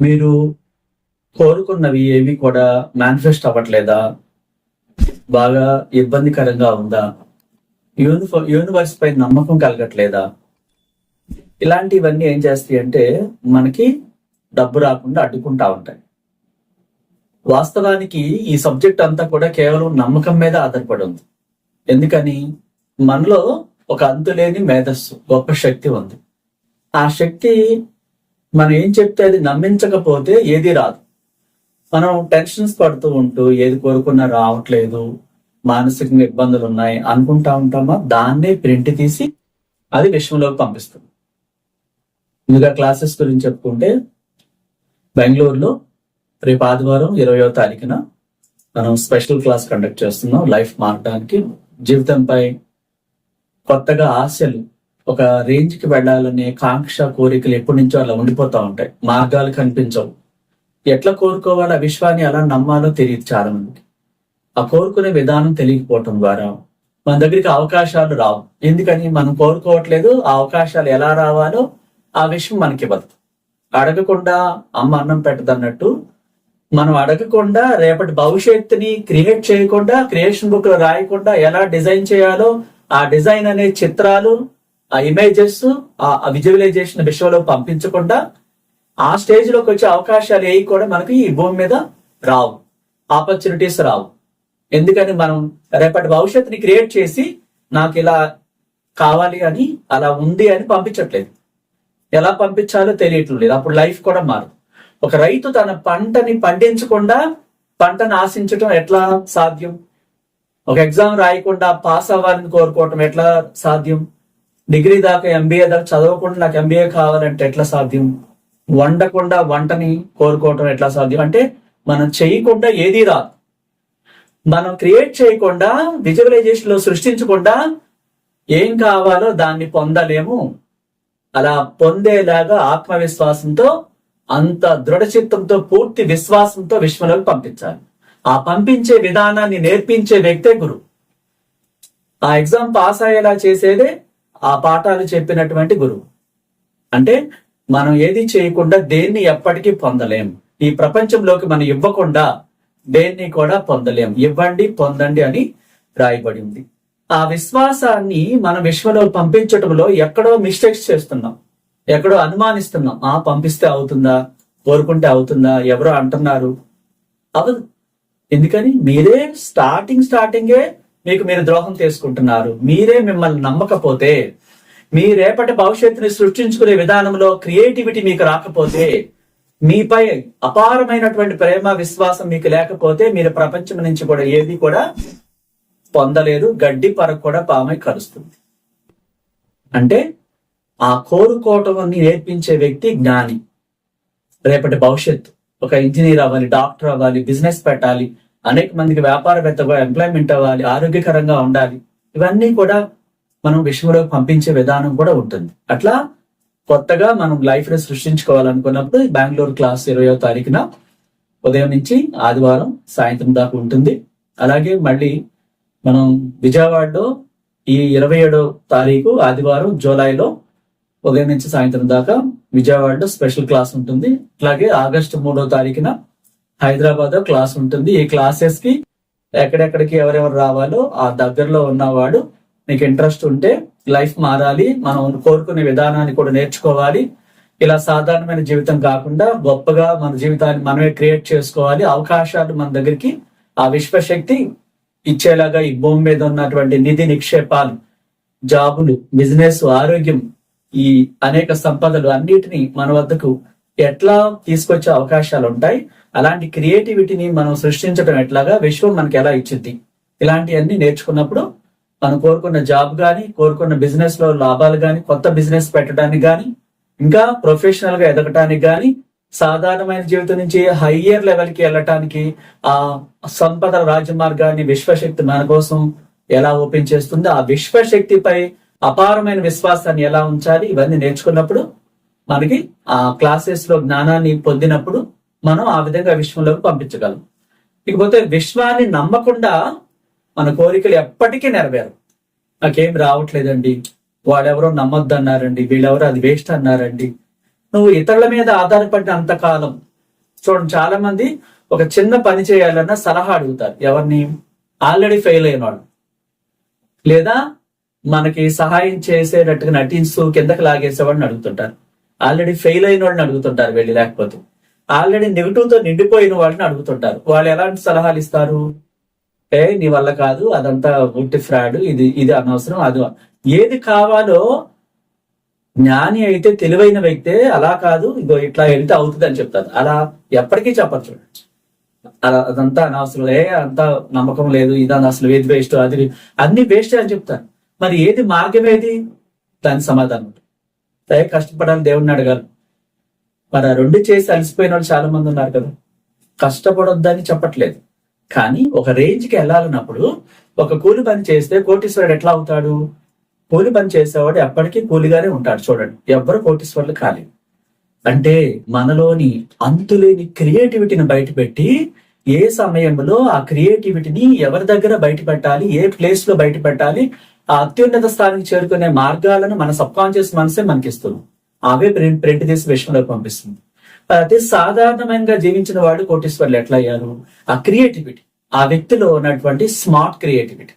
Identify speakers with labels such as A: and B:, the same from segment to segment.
A: మీరు కోరుకున్నవి ఏవి కూడా మేనిఫెస్ట్ అవ్వట్లేదా? బాగా ఇబ్బందికరంగా ఉందా? యూనిఫో యూనివర్స్ పై నమ్మకం కలగట్లేదా? ఇలాంటివన్నీ ఏం చేస్తాయి అంటే మనకి డబ్బు రాకుండా అడ్డుకుంటా ఉంటాయి. వాస్తవానికి ఈ సబ్జెక్ట్ అంతా కూడా కేవలం నమ్మకం మీద ఆధారపడి ఉంది. ఎందుకని? మనలో ఒక అంతులేని మేధస్సు గొప్ప శక్తి ఉంది. ఆ శక్తి మనం ఏం చెప్తే అది నమ్మించకపోతే ఏది రాదు. మనం టెన్షన్స్ పడుతూ ఉంటూ ఏది కోరుకున్నా రావట్లేదు మానసికంగా ఇబ్బందులు ఉన్నాయి అనుకుంటా ఉంటామా? దాన్నే ప్రింట్ తీసి అది విశ్వంలోకి పంపిస్తుంది. ముందుగా క్లాసెస్ గురించి చెప్పుకుంటే బెంగళూరులో రేపు ఆదివారం ఇరవయో తారీఖున మనం స్పెషల్ క్లాస్ కండక్ట్ చేస్తున్నాం లైఫ్ మార్చడానికి జీవితంపై కొత్తగా ఆశలు ఒక రేంజ్కి వెళ్ళాలనే కాంక్ష కోరికలు ఎప్పటి నుంచో అలా ఉండిపోతా ఉంటాయి. మార్గాలు కనిపించవు. ఎట్లా కోరుకోవాలో ఆ విశ్వాన్ని ఎలా నమ్మాలో తెలియదు చాలా మందికి ఆ కోరుకునే విధానం తెలియకపోవటం ద్వారా మన దగ్గరికి అవకాశాలు రావు. ఎందుకని? మనం కోరుకోవట్లేదు ఆ అవకాశాలు ఎలా రావాలో ఆ విషయం మనకి ఇవ్వదు. అడగకుండా అమ్మ అన్నం పెట్టదన్నట్టు మనం అడగకుండా రేపటి భవిష్యత్తుని క్రియేట్ చేయకుండా క్రియేషన్ బుక్లో రాయకుండా ఎలా డిజైన్ చేయాలో ఆ డిజైన్ అనే చిత్రాలు ఆ ఇమేజెస్ ఆ విజువలైజేషన్ విశ్వంలో పంపించకుండా ఆ స్టేజ్లోకి వచ్చే అవకాశాలు ఏవి కూడా మనకి ఈ భూమి మీద రావు. ఆపర్చునిటీస్ రావు. ఎందుకని మనం రేపటి భవిష్యత్తుని క్రియేట్ చేసి నాకు ఇలా కావాలి అని అలా ఉంది అని పంపించట్లేదు. ఎలా పంపించాలో తెలియట్లేదు. అప్పుడు లైఫ్ కూడా మారదు. ఒక రైతు తన పంటని పండించకుండా పంటను ఆశించటం ఎట్లా సాధ్యం? ఒక ఎగ్జామ్ రాయకుండా పాస్ అవ్వాలని కోరుకోవటం ఎట్లా సాధ్యం? డిగ్రీ దాకా ఎంబీఏ దాకా చదవకుండా నాకు ఎంబీఏ కావాలంటే ఎట్లా సాధ్యం? వండకుండా వంటని కోరుకోవటం ఎట్లా సాధ్యం? అంటే మనం చేయకుండా ఏదీ రాదు. మనం క్రియేట్ చేయకుండా విజువలైజేషన్లో సృష్టించకుండా ఏం కావాలో దాన్ని పొందలేము. అలా పొందేలాగా ఆత్మవిశ్వాసంతో అంత దృఢచిత్తంతో పూర్తి విశ్వాసంతో విశ్వలోకి పంపించాలి. ఆ పంపించే విధానాన్ని నేర్పించే వ్యక్తే గురు ఆ ఎగ్జామ్ పాస్ అయ్యేలా చేసేదే ఆ పాఠాలు చెప్పినటువంటి గురువు. అంటే మనం ఏది చేయకుండా దేన్ని ఎప్పటికీ పొందలేం. ఈ ప్రపంచంలోకి మనం ఇవ్వకుండా దేన్ని కూడా పొందలేం. ఇవ్వండి పొందండి అని రాయబడి ఉంది ఆ విశ్వాసాన్ని మన విశ్వలో పంపించటంలో ఎక్కడో మిస్టేక్స్ చేస్తున్నాం. ఎక్కడో అనుమానిస్తున్నాం. ఆ పంపిస్తే అవుతుందా? కోరుకుంటే అవుతుందా? ఎవరో అంటున్నారు. అవదు ఎందుకని? మీరే స్టార్టింగ్ స్టార్టింగే మీకు మీరు ద్రోహం చేసుకుంటున్నారు. మీరే మిమ్మల్ని నమ్మకపోతే మీ రేపటి భవిష్యత్తుని సృష్టించుకునే విధానంలో క్రియేటివిటీ మీకు రాకపోతే మీపై అపారమైనటువంటి ప్రేమ విశ్వాసం మీకు లేకపోతే మీరు ప్రపంచం నుంచి కూడా ఏది కూడా పొందలేదు గడ్డి పరకు కూడా పామై కలుస్తుంది. అంటే ఆ కోరుకోవటం నేర్పించే వ్యక్తి జ్ఞాని. రేపటి భవిష్యత్తు. ఒక ఇంజనీర్ అవ్వాలి డాక్టర్ అవ్వాలి బిజినెస్ పెట్టాలి అనేక మందికి వ్యాపారవేత్తగా ఎంప్లాయ్మెంట్ అవ్వాలి ఆరోగ్యకరంగా ఉండాలి. ఇవన్నీ కూడా మనం విశ్వంలోకి పంపించే విధానం కూడా ఉంటుంది. అట్లా కొత్తగా మనం లైఫ్ని సృష్టించుకోవాలనుకున్నప్పుడు బెంగళూరు క్లాస్ ఇరవయో తారీఖున ఉదయం నుంచి ఆదివారం సాయంత్రం దాకా ఉంటుంది. అలాగే మళ్ళీ మనం విజయవాడలో ఈ ఇరవై ఏడో తారీఖు ఆదివారం జూలైలో ఉదయం నుంచి సాయంత్రం దాకా విజయవాడలో స్పెషల్ క్లాస్ ఉంటుంది. అలాగే ఆగస్టు మూడో తారీఖున హైదరాబాద్లో క్లాస్ ఉంటుంది. ఈ క్లాసెస్కి ఎక్కడెక్కడికి ఎవరెవరు రావాలో ఆ దగ్గరలో ఉన్నవాడు నీకు ఇంట్రెస్ట్ ఉంటే లైఫ్ మారాలి. మనం కోరుకునే విధానాన్ని కూడా నేర్చుకోవాలి. ఇలా సాధారణమైన జీవితం కాకుండా గొప్పగా మన జీవితాన్ని మనమే క్రియేట్ చేసుకోవాలి. అవకాశాలు మన దగ్గరికి ఆ విశ్వశక్తి ఇచ్చేలాగా ఈ భూమి మీద ఉన్నటువంటి నిధి నిక్షేపాలు జాబులు బిజినెస్ ఆరోగ్యం ఈ అనేక సంపదలు అన్నిటినీ మన వద్దకు ఎట్లా తీసుకొచ్చే అవకాశాలు ఉంటాయి? అలాంటి క్రియేటివిటీని మనం సృష్టించడం ఎట్లాగా? విశ్వం మనకి ఎలా ఇచ్చింది? ఇలాంటివన్నీ నేర్చుకున్నప్పుడు మనం కోరుకున్న జాబ్ కానీ కోరుకున్న బిజినెస్లో లాభాలు కానీ కొత్త బిజినెస్ పెట్టడానికి కానీ ఇంకా ప్రొఫెషనల్గా ఎదగటానికి కానీ సాధారణమైన జీవితం నుంచి హయ్యర్ లెవెల్కి వెళ్ళటానికి ఆ సంపద రాజమార్గాన్ని విశ్వశక్తి మన కోసం ఎలా ఓపెన్ చేస్తుందో ఆ విశ్వశక్తిపై అపారమైన విశ్వాసాన్ని ఎలా ఉంచాలి ఇవన్నీ నేర్చుకున్నప్పుడు మనకి ఆ క్లాసెస్లో జ్ఞానాన్ని పొందినప్పుడు మనం ఆ విధంగా విశ్వంలోకి పంపించగలం. ఇకపోతే విశ్వాన్ని నమ్మకుండా మన కోరికలు ఎప్పటికీ నెరవేరు నాకేం రావట్లేదండి. వాడెవరో నమ్మొద్దు అన్నారండి వీళ్ళెవరో అది వేస్ట్ అన్నారండి. నువ్వు ఇతరుల మీద ఆధారపడిన అంతకాలం. చూడండి చాలా మంది ఒక చిన్న పని చేయాలన్న సలహా అడుగుతారు. ఎవరిని? ఆల్రెడీ ఫెయిల్ అయిన వాళ్ళు లేదా మనకి సహాయం చేసేటట్టుగా నటిస్తూ కిందకి లాగేసేవాడిని అడుగుతుంటారు. ఆల్రెడీ ఫెయిల్ అయిన వాళ్ళని అడుగుతుంటారు వెళ్ళి లేకపోతే. ఆల్రెడీ నెగిటివ్తో నిండిపోయిన వాళ్ళని అడుగుతుంటారు. వాళ్ళు ఎలాంటి సలహాలు ఇస్తారు? ఏ నీ వల్ల కాదు అదంతా ఉట్టి ఫ్రాడ్ ఇది ఇది అనవసరం అది. ఏది కావాలో జ్ఞాని అయితే తెలివైన వ్యక్తే అలా కాదు ఇగో ఇట్లా వెళ్తే అవుతుంది అని చెప్తారు. అలా ఎప్పటికీ చెప్పరు చూడండి అలా అదంతా అనవసరం. ఏ అంతా నమ్మకం లేదు ఇదంతా అసలు ఏది వేస్ట్ అది అన్ని వేస్ట్ అని చెప్తారు. మరి ఏది మార్గం ఏది? దాని సమాధానం ఉంటుంది. కష్టపడాలి దేవుణ్ణి అడగాలి. మరి ఆ రెండు చేసి అలసిపోయిన వాళ్ళు చాలా మంది ఉన్నారు కదా. కష్టపడొద్దని చెప్పట్లేదు. కానీ ఒక రేంజ్కి వెళ్ళాలన్నప్పుడు ఒక కూలి పని చేస్తే కోటీశ్వరుడు ఎట్లా అవుతాడు? కూలి పని చేసేవాడు ఎప్పటికీ కూలిగానే ఉంటాడు చూడండి. ఎవ్వరు కోటీశ్వరులు కాలేదు అంటే మనలోని అంతులేని క్రియేటివిటీని బయటపెట్టి ఏ సమయంలో ఆ క్రియేటివిటీని ఎవరి దగ్గర బయట పెట్టాలి ఏ ప్లేస్లో బయట పెట్టాలి ఆ అత్యున్నత స్థాయికి చేరుకునే మార్గాలను మన సబ్ కాన్షియస్ మనసే మనకిస్తుంది. అవే ప్రింట్ ప్రింట్ తీసి విశ్వంలోకి పంపిస్తుంది. అయితే సాధారణంగా జీవించిన వాళ్ళు కోటీశ్వర్లు ఎట్లా అయ్యారు ఆ క్రియేటివిటీ ఆ వ్యక్తిలో ఉన్నటువంటి స్మార్ట్ క్రియేటివిటీ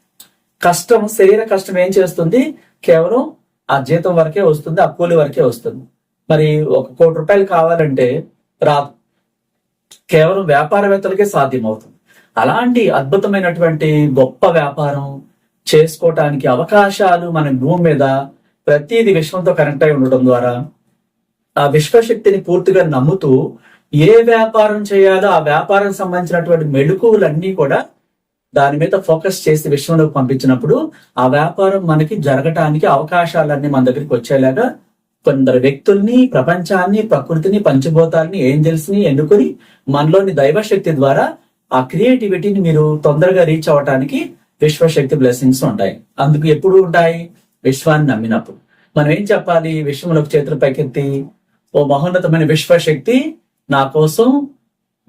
A: కష్టం శరీర కష్టం ఏం చేస్తుంది? కేవలం ఆ జీతం వరకే వస్తుంది ఆ కూలి వరకే వస్తుంది. మరి ఒక కోటి రూపాయలు కావాలంటే రాదు కేవలం వ్యాపారవేత్తలకే సాధ్యమవుతుంది. అలాంటి అద్భుతమైనటువంటి గొప్ప వ్యాపారం చేసుకోవటానికి అవకాశాలు మన భూమి మీద ప్రతిదీ విశ్వంతో కనెక్ట్ అయి ఉండటం ద్వారా ఆ విశ్వశక్తిని పూర్తిగా నమ్ముతూ ఏ వ్యాపారం చేయాలో ఆ వ్యాపారం సంబంధించినటువంటి మెళుకువలన్నీ కూడా దాని మీద ఫోకస్ చేసి విశ్వంలోకి పంపించినప్పుడు ఆ వ్యాపారం మనకి జరగటానికి అవకాశాలన్నీ మన దగ్గరికి వచ్చేలాగా కొందరు వ్యక్తుల్ని ప్రపంచాన్ని ప్రకృతిని పంచభూతాలని ఏంజల్స్ని ఎన్నుకొని మనలోని దైవశక్తి ద్వారా ఆ క్రియేటివిటీని మీరు తొందరగా రీచ్ అవ్వటానికి విశ్వశక్తి బ్లెస్సింగ్స్ ఉంటాయి. అందుకు ఎప్పుడు ఉంటాయి? విశ్వాన్ని నమ్మినప్పుడు. మనం ఏం చెప్పాలి? విశ్వములకు చేతులు పైకెత్తి ఓ మహోన్నతమైన విశ్వశక్తి నా కోసం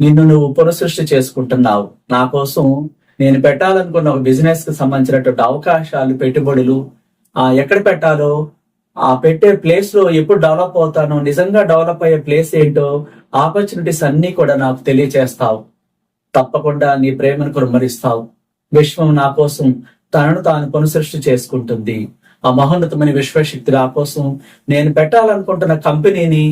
A: నిన్ను నువ్వు పునఃసృష్టి చేసుకుంటున్నావు. నా కోసం నేను పెట్టాలనుకున్న ఒక బిజినెస్కి సంబంధించినటువంటి అవకాశాలు పెట్టుబడులు ఆ ఎక్కడ పెట్టాలో ఆ పెట్టే ప్లేస్లో ఎప్పుడు డెవలప్ అవుతానో నిజంగా డెవలప్ అయ్యే ప్లేస్ ఏంటో ఆపర్చునిటీస్ అన్ని కూడా నాకు తెలియచేస్తావు. తప్పకుండా నీ ప్రేమను కురుమరిస్తావు విశ్వం నా కోసం తనను తాను పునఃసృష్టి చేసుకుంటుంది. ఆ మహోన్నతమైన విశ్వశక్తి నా కోసం నేను పెట్టాలనుకుంటున్న కంపెనీని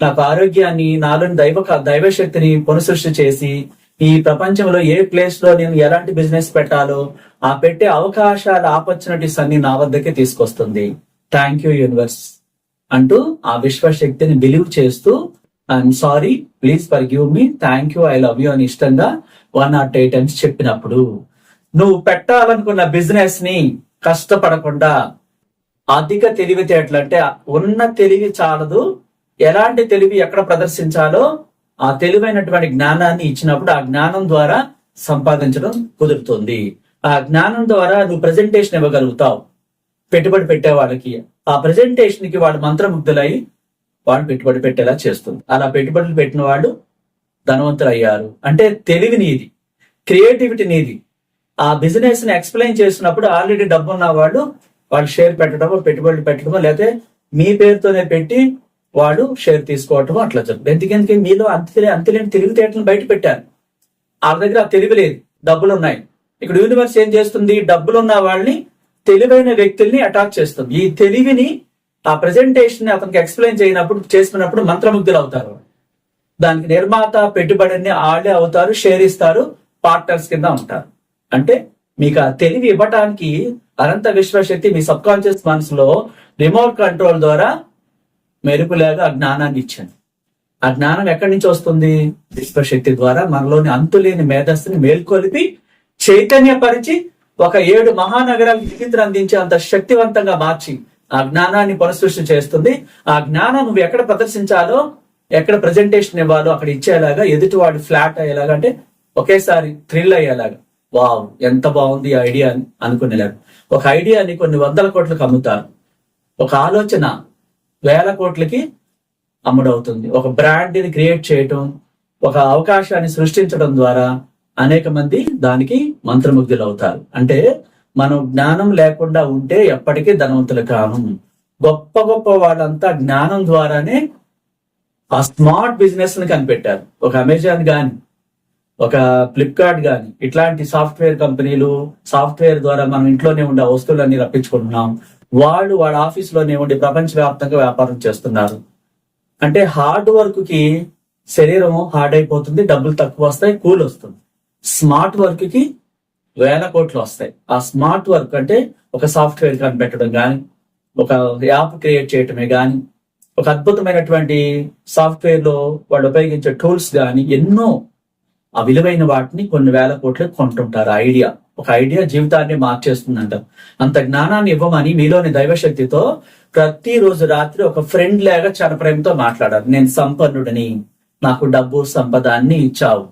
A: నాకు ఆరోగ్యాన్ని నాలోని దైవ దైవశక్తిని పునఃసృష్టి చేసి ఈ ప్రపంచంలో ఏ ప్లేస్లో నేను ఎలాంటి బిజినెస్ పెట్టాలో ఆ పెట్టే అవకాశాలు ఆపర్చునిటీస్ అన్ని నా వద్దకే తీసుకొస్తుంది. థ్యాంక్ యూ యూనివర్స్ అంటూ ఆ విశ్వశక్తిని బిలీవ్ చేస్తూ I'm sorry please forgive me thank you I love you అని ఇష్టంగా వన్ నాట్ ఎయిట్ టైమ్స్ చెప్పినప్పుడు నువ్వు పెట్టాలనుకున్న బిజినెస్ని కష్టపడకుండా అధిక తెలివితేటలు అంటే ఉన్న తెలివి చాలదు. ఎలాంటి తెలివి ఎక్కడ ప్రదర్శించాలో ఆ తెలివైనటువంటి జ్ఞానాన్ని ఇచ్చినప్పుడు ఆ జ్ఞానం ద్వారా సంపాదించడం కుదురుతుంది. ఆ జ్ఞానం ద్వారా నువ్వు ప్రజెంటేషన్ ఇవ్వగలుగుతావు. పెట్టుబడి పెట్టే వాళ్ళకి. ఆ ప్రజెంటేషన్కి వాళ్ళు మంత్రముగ్ధులై వాళ్ళు పెట్టుబడి పెట్టేలా చేస్తుంది. అలా పెట్టుబడులు పెట్టిన వాళ్ళు ధనవంతులు అయ్యారు అంటే తెలివి నీది. క్రియేటివిటీ నీది. ఆ బిజినెస్ని ఎక్స్ప్లెయిన్ చేసినప్పుడు ఆల్రెడీ డబ్బు ఉన్న వాళ్ళు వాళ్ళు షేర్ పెట్టడమో పెట్టుబడులు పెట్టడమో లేకపోతే మీ పేరుతోనే పెట్టి వాళ్ళు షేర్ తీసుకోవటం అట్లా జరుగుతుంది. ఎందుకంటే మీలో అంత అంతలేని తెలివితేటలను బయట పెట్టారు. వాళ్ళ దగ్గర తెలివి లేదు. డబ్బులు ఉన్నాయి. ఇక్కడ యూనివర్స్ ఏం చేస్తుంది? డబ్బులున్న వాళ్ళని తెలివైన వ్యక్తుల్ని అటాక్ చేస్తుంది. ఈ తెలివిని ఆ ప్రెజెంటేషన్ అతనికి ఎక్స్ప్లెయిన్ చేయనప్పుడు చేసుకున్నప్పుడు మంత్రముగ్ధులు అవుతారు. దానికి నిర్మాత పెట్టుబడిని వాళ్ళే అవుతారు షేర్ ఇస్తారు పార్ట్నర్స్ కింద ఉంటారు. అంటే మీకు ఆ తెలివి ఇవ్వటానికి అనంత విశ్వశక్తి మీ సబ్ కాన్షియస్ మనసులో రిమోట్ కంట్రోల్ ద్వారా మెరుపులాగా ఆ జ్ఞానాన్ని ఇచ్చింది. ఆ జ్ఞానం ఎక్కడి నుంచి వస్తుంది? విశ్వశక్తి ద్వారా మనలోని అంతులేని మేధస్సుని మేల్కొలిపి చైతన్యపరిచి ఒక ఏడు మహానగరాలకు విచిత్ర అందించే అంత శక్తివంతంగా మార్చి ఆ జ్ఞానాన్ని పునఃసృష్టి చేస్తుంది. ఆ జ్ఞానం నువ్వు ఎక్కడ ప్రదర్శించాలో ఎక్కడ ప్రజెంటేషన్ ఇవ్వాలో అక్కడ ఇచ్చేలాగా ఎదుటివాడు ఫ్లాట్ అయ్యేలాగా అంటే ఒకేసారి థ్రిల్ అయ్యేలాగా. వావ్ ఎంత బాగుంది ఐడియా అని అనుకునేలాగా. ఒక ఐడియాని కొన్ని వందల కోట్లకు అమ్ముతారు. ఒక ఆలోచన వేల కోట్లకి అమ్ముడవుతుంది. ఒక బ్రాండ్ని క్రియేట్ చేయటం ఒక అవకాశాన్ని సృష్టించడం ద్వారా అనేక మంది దానికి మంత్రముగ్ధులు అవుతారు అంటే మనం జ్ఞానం లేకుండా ఉంటే ఎప్పటికీ ధనవంతులు కాము. గొప్ప గొప్ప వాళ్ళంతా జ్ఞానం ద్వారానే ఆ స్మార్ట్ బిజినెస్ని కనిపెట్టారు. ఒక అమెజాన్ గాని ఒక ఫ్లిప్కార్ట్ కానీ ఇట్లాంటి సాఫ్ట్వేర్ కంపెనీలు సాఫ్ట్వేర్ ద్వారా మనం ఇంట్లోనే ఉండే వస్తువులన్నీ రప్పించుకుంటున్నాం. వాళ్ళు వాళ్ళ ఆఫీస్లోనే ఉండి ప్రపంచవ్యాప్తంగా వ్యాపారం చేస్తున్నారు. అంటే హార్డ్ వర్క్కి శరీరం హార్డ్ అయిపోతుంది డబ్బులు తక్కువ వస్తాయి కూల్ వస్తుంది. స్మార్ట్ వర్క్కి వేల కోట్లు వస్తాయి. ఆ స్మార్ట్ వర్క్ అంటే ఒక సాఫ్ట్వేర్ కనిపెట్టడం కానీ ఒక యాప్ క్రియేట్ చేయటమే కానీ ఒక అద్భుతమైనటువంటి సాఫ్ట్వేర్లో వాళ్ళు ఉపయోగించే టూల్స్ కానీ ఎన్నో ఆ విలువైన వాటిని కొన్ని వేల కోట్లు కొంటుంటారు. ఐడియా. ఒక ఐడియా జీవితాన్ని మార్చేస్తుందంట. అంత జ్ఞానాన్ని ఇవ్వమని మీలోని దైవశక్తితో ప్రతిరోజు రాత్రి ఒక ఫ్రెండ్ లాగా చాలా ప్రేమతో నేను సంపన్నుడిని. నాకు డబ్బు సంపద అన్ని ఇచ్చావు.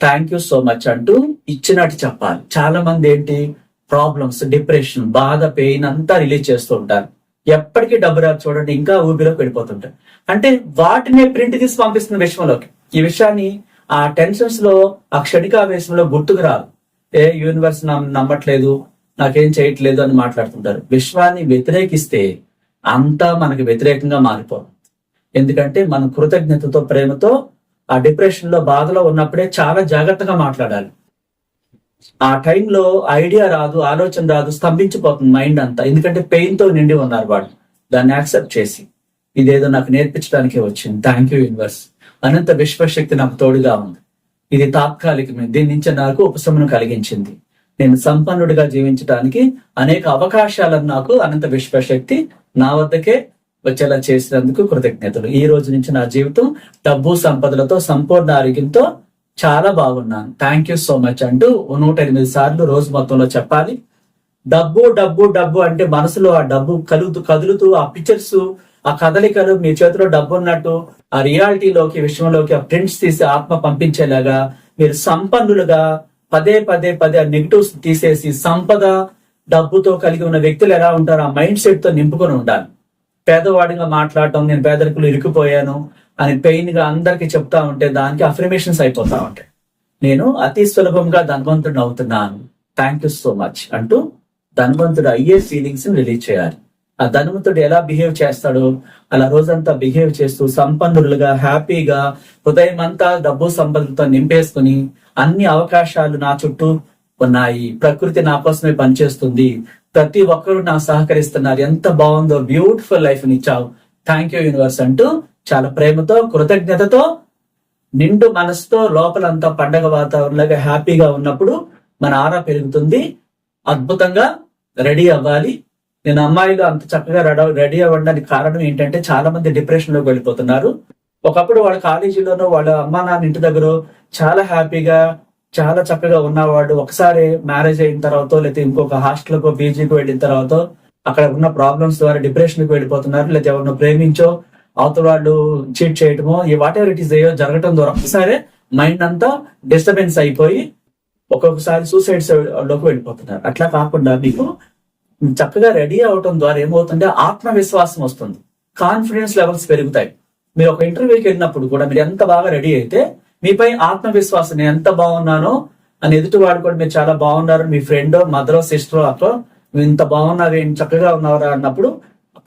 A: థ్యాంక్ యూ సో మచ్ అంటూ ఇచ్చినట్టు చెప్పాలి. చాలా మంది ఏంటి? ప్రాబ్లమ్స్ డిప్రెషన్ బాధ పెయిన్ అంతా రిలీజ్ చేస్తూ ఉంటారు. ఎప్పటికీ డబ్బు రాదు చూడండి ఇంకా ఊబిలోకి వెళ్ళిపోతుంటారు. అంటే వాటినే ప్రింట్ తీసి పంపిస్తుంది విషయంలోకి ఈ విషయాన్ని ఆ టెన్షన్స్లో ఆ క్షణికావేశంలో గుర్తుకు రాదు. ఏ యూనివర్స్ నమ్మట్లేదు నాకేం చేయట్లేదు అని మాట్లాడుతుంటారు. విశ్వాన్ని వ్యతిరేకిస్తే అంతా మనకి వ్యతిరేకంగా మారిపోతుంది ఎందుకంటే మన కృతజ్ఞతతో ప్రేమతో ఆ డిప్రెషన్లో బాధలో ఉన్నప్పుడే చాలా జాగ్రత్తగా మాట్లాడాలి. ఆ టైంలో ఐడియా రాదు ఆలోచన రాదు స్తంభించిపోతుంది మైండ్ అంతా. ఎందుకంటే పెయిన్తో నిండి ఉన్నారు వాళ్ళు. దాన్ని యాక్సెప్ట్ చేసి. ఇదేదో నాకు నేర్పించడానికే వచ్చింది. Thank you universe. అనంత విశ్వశక్తి నాకు తోడుగా ఉంది. ఇది తాత్కాలికమే. దీని నుంచి నాకు ఉపశమనం కలిగించింది. నేను సంపన్నుడిగా జీవించడానికి అనేక అవకాశాలను నాకు అనంత విశ్వశక్తి నా వద్దకే వచ్చేలా చేసినందుకు కృతజ్ఞతలు. ఈ రోజు నుంచి నా జీవితం డబ్బు సంపదలతో సంపూర్ణ ఆరోగ్యంతో చాలా బాగున్నాను. థ్యాంక్ యూ సో మచ్ అంటూ నూట ఎనిమిది సార్లు రోజు మొత్తంలో చెప్పాలి. డబ్బు డబ్బు డబ్బు అంటే మనసులో ఆ డబ్బు కలుగుతూ కదులుతూ ఆ పిక్చర్స్ ఆ కదలికలు మీ చేతిలో డబ్బు ఉన్నట్టు ఆ రియాలిటీలోకి విషయంలోకి ఆ ప్రింట్స్ తీసి ఆత్మ పంపించేలాగా మీరు సంపన్నులుగా పదే పదే పదే ఆ నెగిటివ్స్ తీసేసి సంపద డబ్బుతో కలిగి ఉన్న వ్యక్తులు ఎలా ఉంటారో ఆ మైండ్ సెట్తో నింపుకొని ఉండాలి. పేదవాడిగా మాట్లాడటం నేను పేదరికులు ఇరుక్కుపోయాను అని పెయిన్గా అందరికి చెప్తా ఉంటే దానికి అఫర్మేషన్స్ అయిపోతా ఉంటాయి. నేను అతి సులభంగా ధనవంతుడు అవుతున్నాను. థ్యాంక్ యూ సో మచ్ అంటూ ధనవంతుడు అయ్యే ఫీలింగ్స్ని రిలీజ్ చేయాలి. ఆ ధనవంతుడు ఎలా బిహేవ్ చేస్తాడో అలా రోజంతా బిహేవ్ చేస్తూ సంపన్నులుగా హ్యాపీగా హృదయం అంతా డబ్బు సంపదలతో నింపేసుకుని అన్ని అవకాశాలు నా చుట్టూ ఉన్నాయి. ప్రకృతి నా కోసమే పనిచేస్తుంది. ప్రతి ఒక్కరు నా సహకరిస్తున్నారు. ఎంత బాగుందో బ్యూటిఫుల్ లైఫ్ ఇచ్చావు. థ్యాంక్ యూ యూనివర్స్ అంటూ చాలా ప్రేమతో కృతజ్ఞతతో నిండు మనసుతో లోపలంతా పండగ వాతావరణంలాగా హ్యాపీగా ఉన్నప్పుడు మన ఆరా పెరుగుతుంది. అద్భుతంగా రెడీ అవ్వాలి. నేను అమ్మాయిలు అంత చక్కగా రెడీ అవ్వడానికి కారణం ఏంటంటే చాలా మంది డిప్రెషన్లోకి వెళ్ళిపోతున్నారు. ఒకప్పుడు వాళ్ళ కాలేజీలోనో వాళ్ళ అమ్మా నాన్న ఇంటి దగ్గర చాలా హ్యాపీగా చాలా చక్కగా ఉన్నవాడు ఒకసారి మ్యారేజ్ అయిన తర్వాత లేకపోతే ఇంకొక హాస్టల్కో పీజీకి వెళ్ళిన తర్వాత అక్కడ ఉన్న ప్రాబ్లమ్స్ ద్వారా డిప్రెషన్కి వెళ్ళిపోతున్నారు. లేకపోతే ఎవరిని ప్రేమించో అవతల వాళ్ళు చీట్ చేయటమో ఈ వాట్ ఎవర్ ఇట్ ఈస్ ఏయో జరగటం ద్వారా ఒకసారి మైండ్ అంతా డిస్టర్బెన్స్ అయిపోయి ఒక్కొక్కసారి సూసైడ్స్లోకి వెళ్ళిపోతున్నారు. అట్లా కాకుండా మీకు చక్కగా రెడీ అవటం ద్వారా ఏమవుతుంటే ఆత్మవిశ్వాసం వస్తుంది. కాన్ఫిడెన్స్ లెవెల్స్ పెరుగుతాయి. మీరు ఒక ఇంటర్వ్యూకి వెళ్ళినప్పుడు కూడా మీరు ఎంత బాగా రెడీ అయితే మీపై ఆత్మవిశ్వాసం నేను ఎంత బాగున్నానో అని ఎదుటివాడు కూడా మీరు చాలా బాగున్నారు. మీ ఫ్రెండ్ మదరో సిస్టర్ అతో ఇంత బాగున్నారు ఏం చక్కగా ఉన్నారా అన్నప్పుడు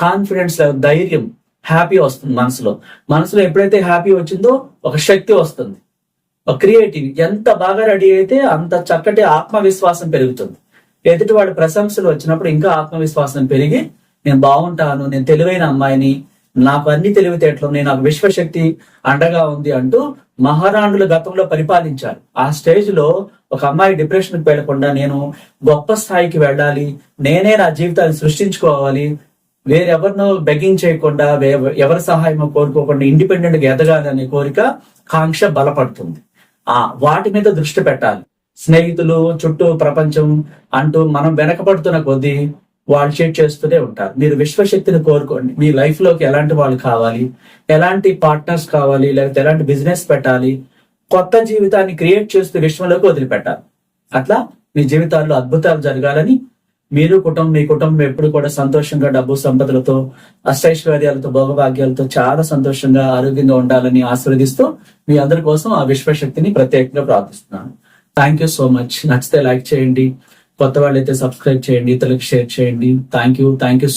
A: కాన్ఫిడెన్స్ లెవెల్ ధైర్యం హ్యాపీ వస్తుంది మనసులో. మనసులో ఎప్పుడైతే హ్యాపీ వచ్చిందో ఒక శక్తి వస్తుంది. ఒక క్రియేటివ్ ఎంత బాగా రెడీ అయితే అంత చక్కటి ఆత్మవిశ్వాసం పెరుగుతుంది. ఎదుటి వాడి ప్రశంసలు వచ్చినప్పుడు ఇంకా ఆత్మవిశ్వాసం పెరిగి నేను బాగుంటాను నేను తెలివైన అమ్మాయిని నాకు అన్ని తెలివితేటలు నేను నాకు విశ్వశక్తి అండగా ఉంది అంటూ మహారాణులు గతంలో పరిపాలించారు. ఆ స్టేజ్లో ఒక అమ్మాయి డిప్రెషన్ వెళ్ళకుండా నేను గొప్ప స్థాయికి వెళ్ళాలి నేనే నా జీవితాన్ని సృష్టించుకోవాలి వేరెవరినో బెగ్గింగ్ చేయకుండా వే- ఎవరి సహాయం కోరుకోకుండా ఇండిపెండెంట్గా ఎదగాలి అనే కోరిక కాంక్ష బలపడుతుంది. ఆ వాటి మీద దృష్టి పెట్టాలి. స్నేహితులు చుట్టూ ప్రపంచం అంటూ మనం వెనకబడుతున్న కొద్దీ వాళ్ళు షేర్ చేస్తూనే ఉంటారు. మీరు విశ్వశక్తిని కోరుకోండి. మీ లైఫ్లోకి ఎలాంటి వాళ్ళు కావాలి? ఎలాంటి పార్ట్నర్స్ కావాలి? లేకపోతే ఎలాంటి బిజినెస్ పెట్టాలి? కొత్త జీవితాన్ని క్రియేట్ చేస్తూ విశ్వంలోకి వదిలిపెట్టాలి. అట్లా మీ జీవితాల్లో అద్భుతాలు జరగాలని మీరు కుటుంబం మీ కుటుంబం ఎప్పుడు కూడా సంతోషంగా డబ్బు సంపదలతో అష్టైశ్వర్యాలతో భోగభాగ్యాలతో చాలా సంతోషంగా ఆరోగ్యంగా ఉండాలని ఆశీర్వదిస్తూ మీ అందరి కోసం ఆ విశ్వశక్తిని ప్రత్యేకంగా ప్రార్థిస్తున్నాను. థ్యాంక్ యూ సో మచ్ నచ్చితే లైక్ చేయండి. కొత్త వాళ్ళైతే సబ్స్క్రైబ్ చేయండి. ఇతరులకు షేర్ చేయండి. Thank you thank you